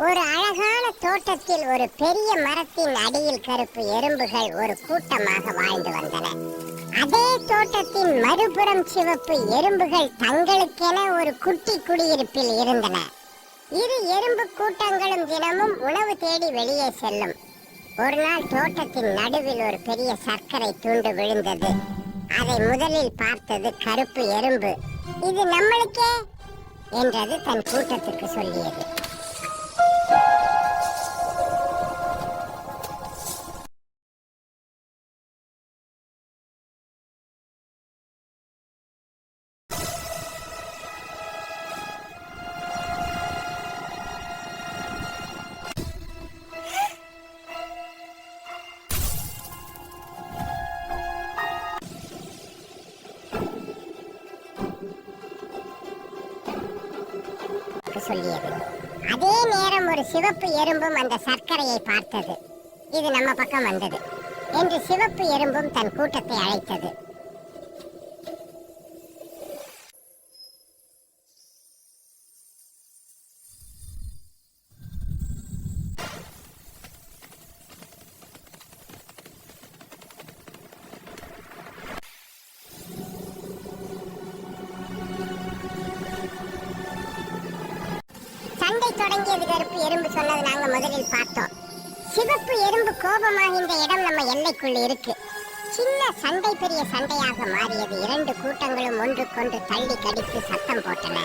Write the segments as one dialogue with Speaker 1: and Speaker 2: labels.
Speaker 1: ஒரு அழகான தோட்டத்தில் ஒரு பெரிய மரத்தின் அடியில் கருப்பு எறும்புகள் ஒரு கூட்டமாக வாழ்ந்து வந்தன. அதே தோட்டத்தின் மறுபுறம் சிவப்பு எறும்புகள் தங்களுக்கென ஒரு குட்டி குடியிருப்பில் இருந்தன. இரு எறும்பு கூட்டங்களும் தினமும் உணவு தேடி வெளியே செல்லும். ஒரு நாள் தோட்டத்தின் நடுவில் ஒரு பெரிய சர்க்கரை துண்டு விழுந்தது. அதை முதலில் பார்த்தது கருப்பு எறும்பு. இது நம்மளுக்கே? என்றது தன் கூட்டத்துக்கு சொல்லியது. சொல்லியது. அதே நேரம் ஒரு சிவப்பு எறும்பும் அந்த சர்க்கரையை பார்த்தது. இது நம்ம பக்கம் வந்தது. என்று சிவப்பு எறும்பும் தன் கூட்டத்தை அழைத்தது. தொடங்கியது கருப்பு எறும்பு சொன்னது நாங்க முதலில் பார்த்தோம். சிவப்பு எறும்பு கோபமாகின்ற இடம் நம்ம எல்லைக்குள் இருக்கு. சின்ன சண்டை பெரிய சண்டையாக மாறியது இரண்டு கூட்டங்களும் ஒன்றுக்கொன்று தள்ளி கடித்து சத்தம் போட்டன.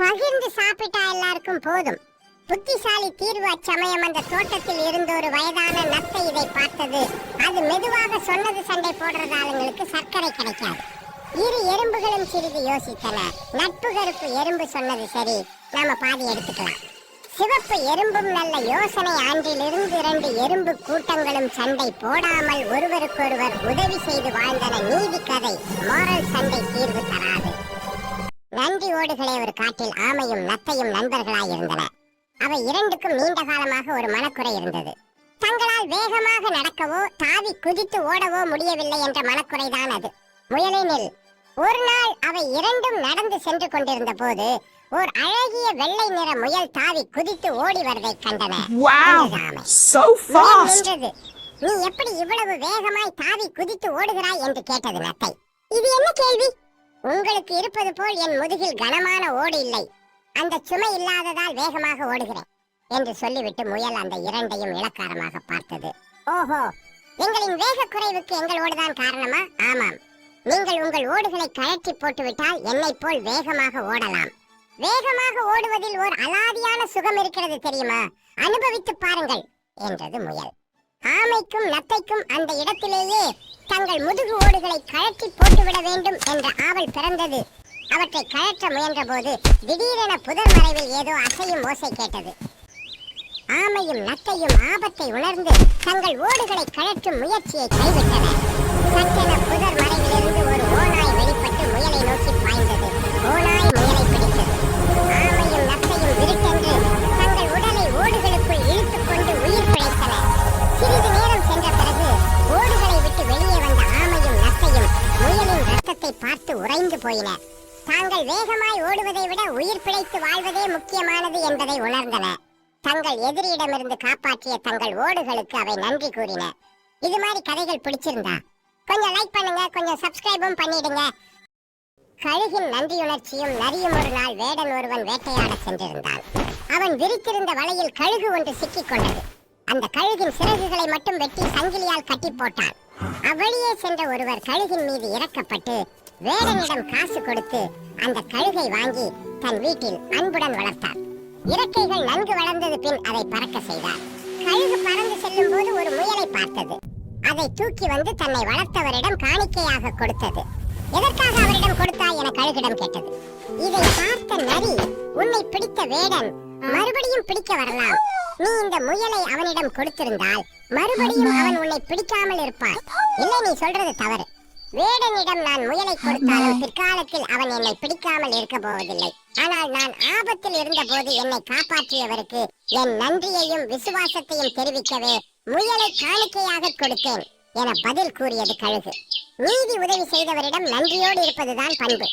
Speaker 1: பகிர்ந்து சாப்பிட்டா எல்லாருக்கும் போதும். புத்திசாலி தீர்வு அச்சமயம் அந்த தோட்டத்தில் இருந்த ஒரு வயதான நத்தை இதை பார்த்தது. அது மெதுவாக சொன்னது சண்டை போடுறது ஆளுங்களுக்கு சர்க்கரை கிடைக்காது. இரு எறும்புகளும் சிறிது யோசித்தன. நட்பு கருப்பு எறும்பு சொன்னது சரி நாம பாதி எடுத்துக்கலாம். சிவப்பு எறும்பும் நல்ல யோசனை ஆண்டிலிருந்து இரண்டு எறும்பு கூட்டங்களும் சண்டை போடாமல் ஒருவருக்கொருவர் உதவி செய்து வாழ்ந்தன நீதி கதை. மோரல் சண்டை தீர்வு தராது. நன்றி ஓடுகளே ஒரு காட்டில் ஆமையும் நத்தையும் நண்பர்களாய் இருந்தன. அவை இரண்டுக்கும் நீண்ட காலமாக ஒரு மனக்குறை இருந்தது. தங்களால் வேகமாக நடக்கவோ தாவி குதித்து ஓடவோ முடியவில்லை என்ற மனக்குறைதான் அது. முயலினில் ஒரு நாள் அவை இரண்டும் நடந்து சென்று கொண்டிருந்த போது ஓர் அழகிய வெள்ளை நிற முயல் தாவி குதித்து ஓடி வருவதை கண்டன! நின்றது. நீ எப்படி இவ்வளவு வேகமாய் தாவி குதித்து ஓடுகிறாய்? என்று கேட்டது நத்தை. இது என்ன கேள்வி? உங்களுக்கு இருப்பது போல் என் முதுகில் கனமான ஓடு இல்லை. அந்த சுமை இல்லாததால் வேகமாக ஓடுகிறேன் என்று சொல்லிவிட்டு முயல் அந்த இரண்டையும் இளக்காரமாக பார்த்தது. ஓஹோ எங்களின் வேக குறைவுக்கு எங்களோடுதான் காரணமா? ஆமாம். நீங்கள் உங்கள் ஓடுகளை கழற்றி போட்டுவிட்டால் என்னைப் போல் வேகமாக ஓடலாம். வேகமாக ஓடுவதில் ஓர் அலாதியான சுகம் இருக்கிறது தெரியுமா? அனுபவித்து பாருங்கள் என்றது முயல். ஆமைக்கும் நத்தைக்கும் அந்த இடத்திலேயே தங்கள் முதுகு ஓடுகளை கழற்றி போட்டுவிட வேண்டும் என்ற ஆவல் பிறந்தது. அவற்றை கழற்ற முயன்றபோது திடீரென புதர் மறைவில் ஏதோ அசையும் ஓசை கேட்டது. ஆமையும் நத்தையும் ஆபத்தை உணர்ந்து தங்கள் ஓடுகளை கழற்றும் முயற்சியை கைவிட்டன சட்டென புதர் மறைவிலிருந்து ஒரு ஓனாய் உறைந்து போயின. தாங்கள் வேகமாய் ஓடுவதை விட உயிர் பிழைத்து வாழ்வதே முக்கியமானது என்பதை உணர்ந்தன. தங்கள் எதிரியிடமிருந்து காப்பாற்றிய தங்கள் ஓடுகளுக்கு அவை நன்றி கூறின. இது மாதிரி கதைகள் பிடிச்சிருந்தா கொஞ்சம் லைக் பண்ணுங்க கொஞ்சம் சப்ஸ்கிரைபும் பண்ணிடுங்க. கழுகின் நன்றியுணர்ச்சியும் நரியும் ஒரு நாள் வேடன் ஒருவன் வேட்டையாட சென்றிருந்தான். அவன் விரித்திருந்த வலையில் கழுகு ஒன்று சிக்கிக் கொண்டது. அந்த கழுகின் சிறகுகளை மட்டும் வெட்டி சங்கிலியால் கட்டி போட்டான். அவ்வழியே சென்ற ஒருவர் கழுகின் மீது இறக்கப்பட்டு வேடனிடம் காசு கொடுத்து அந்த கழுகை வாங்கி தன் வீட்டில் அன்புடன் வளர்த்தார். இறக்கைகள் நன்கு வளர்ந்தது பின் அதை பறக்க செய்தார். கழுகு பறந்து செல்லும் போது ஒரு முயலை பார்த்தது. அதை தூக்கி வந்து தன்னை வளர்த்தவரிடம் காணிக்கையாக கொடுத்தது. எதற்காக அவரிடம் கொடுத்தாய் என கழுகிடம் கேட்டது. இதை பார்த்த நரி உன்னை பிடித்த வேடன் மறுபடியும் பிடிக்க வரலாம். நீ இந்த முயலை அவனிடம் கொடுத்திருந்தால் மறுபடியும் அவன் உன்னை பிடிக்காமல் இருப்பான். இல்லை நீ சொல்றது தவறு. வேடனிடம் நான் முயலை கொடுத்தாலும் பிற்காலத்தில் அவன் என்னை பிடிக்காமல் இருக்க போவதில்லை. ஆனால் நான் ஆபத்தில் இருந்தபோது என்னை காப்பாற்றியவருக்கு என் நன்றியையும் விசுவாசத்தையும் தெரிவிக்கவே முயலை காணிக்கையாக கொடுத்தேன் என பதில் கூறியது கழுகு. நீதி உதவி செய்தவரிடம் நன்றியோடு இருப்பதுதான் பண்பு.